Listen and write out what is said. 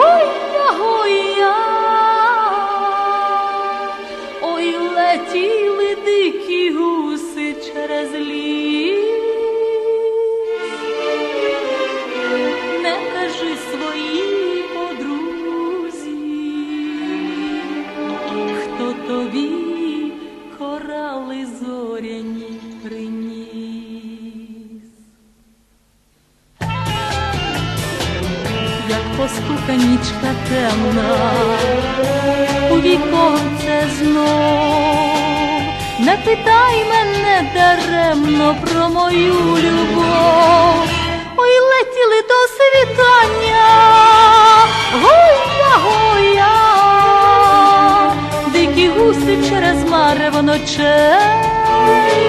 Гой-я-гой-я, ой летіли дикі гуси через ліс. не кажи своїй подрузі, хто тобі корали зоряні приніс. Стука нічка темна, у віконце знов, не питай мене даремно про мою любов, ой летіли до світання, гоя, гоя, дикі гуси через марево ночей.